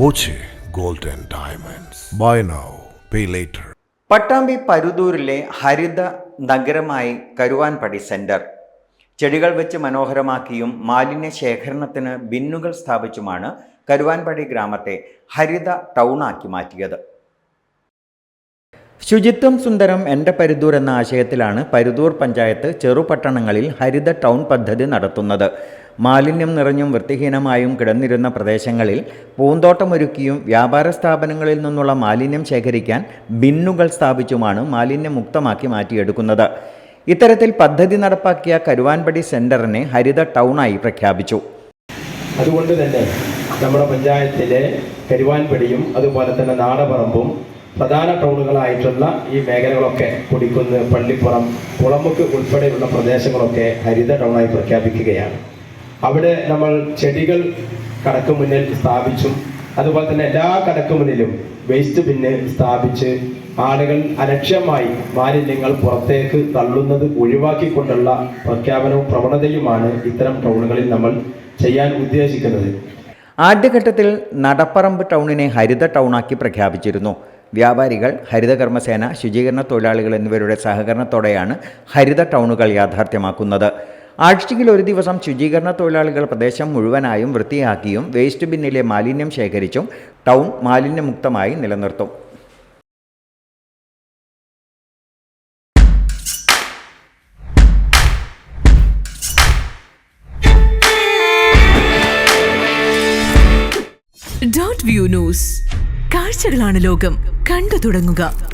Boche gold and Diamonds. Buy now, pay later. Pattambi പരുതൂരിലെ ഹരിത നഗരമായി Karuvanpadi centre ചെടികൾ വെച്ച് മനോഹരമാക്കിയും മാലിന്യ ശേഖരണത്തിന് ബിന്നുകൾ സ്ഥാപിച്ചുമാണ് കരുവാൻപടി ഗ്രാമത്തെ ഹരിത ടൗണാക്കി മാറ്റിയത് ശുചിത്വം സുന്ദരം എന്റെ പരുതൂർ എന്ന ആശയത്തിലാണ് പരുതൂർ പഞ്ചായത്ത് ചെറുപട്ടണങ്ങളിൽ ഹരിത ടൗൺ പദ്ധതി നടത്തുന്നത് മാലിന്യം നിറഞ്ഞും വൃത്തിഹീനമായും കിടന്നിരുന്ന പ്രദേശങ്ങളിൽ പൂന്തോട്ടമൊരുക്കിയും വ്യാപാര സ്ഥാപനങ്ങളിൽ നിന്നുള്ള മാലിന്യം ശേഖരിക്കാൻ ബിന്നുകൾ സ്ഥാപിച്ചുമാണ് മാലിന്യമുക്തമാക്കി മാറ്റിയെടുക്കുന്നത്. ഇത്തരത്തിൽ പദ്ധതി നടപ്പാക്കിയ കരുവാൻപടി സെന്ററിനെ ഹരിത ടൗണായി പ്രഖ്യാപിച്ചു. അതുകൊണ്ട് തന്നെ നമ്മുടെ പഞ്ചായത്തിലെ കരുവാൻപടിയും അതുപോലെ തന്നെ നാടപറമ്പും പ്രധാന ടൗണുകളായിട്ടുള്ള ഈ മേഖലകളൊക്കെ കൊടിക്കുന്ന് പള്ളിപ്പുറം കുളമുക്ക് ഉൾപ്പെടെയുള്ള പ്രദേശങ്ങളൊക്കെ ഹരിത ടൗണായി പ്രഖ്യാപിക്കുകയാണ്. അവിടെ നമ്മൾ ചെടികൾ കടക്ക് മുന്നിൽ സ്ഥാപിച്ചും അതുപോലെ തന്നെ എല്ലാ കടക്ക് മുന്നിലും വേസ്റ്റ് ബിന്ന് സ്ഥാപിച്ച് ആളുകൾ അലക്ഷ്യമായി മാലിന്യങ്ങൾ പുറത്തേക്ക് തള്ളുന്നത് ഒഴിവാക്കിക്കൊണ്ടുള്ള പ്രഖ്യാപനവും പ്രവണതയുമാണ് ഇത്തരം ടൗണുകളിൽ നമ്മൾ ചെയ്യാൻ ഉദ്ദേശിക്കുന്നത്. ആദ്യഘട്ടത്തിൽ നടപ്പറമ്പ് ടൗണിനെ ഹരിത ടൗണാക്കി പ്രഖ്യാപിച്ചിരുന്നു. വ്യാപാരികൾ ഹരിതകർമ്മസേന ശുചീകരണ തൊഴിലാളികൾ എന്നിവരുടെ സഹകരണത്തോടെയാണ് ഹരിത ടൗണുകൾ യാഥാർത്ഥ്യമാക്കുന്നത്. ആഴ്ചയിൽ ഒരു ദിവസം ശുചീകരണ തൊഴിലാളികൾ പ്രദേശം മുഴുവനായും വൃത്തിയാക്കിയും വേസ്റ്റ് ബിന്നിലെ മാലിന്യം ശേഖരിച്ചും ടൗൺ മാലിന്യമുക്തമായി നിലനിർത്തും. ഡോട്ട് വ്യൂ ന്യൂസ് കാഴ്ചകളാണ് ലോകം. കണ്ടു തുടങ്ങുക.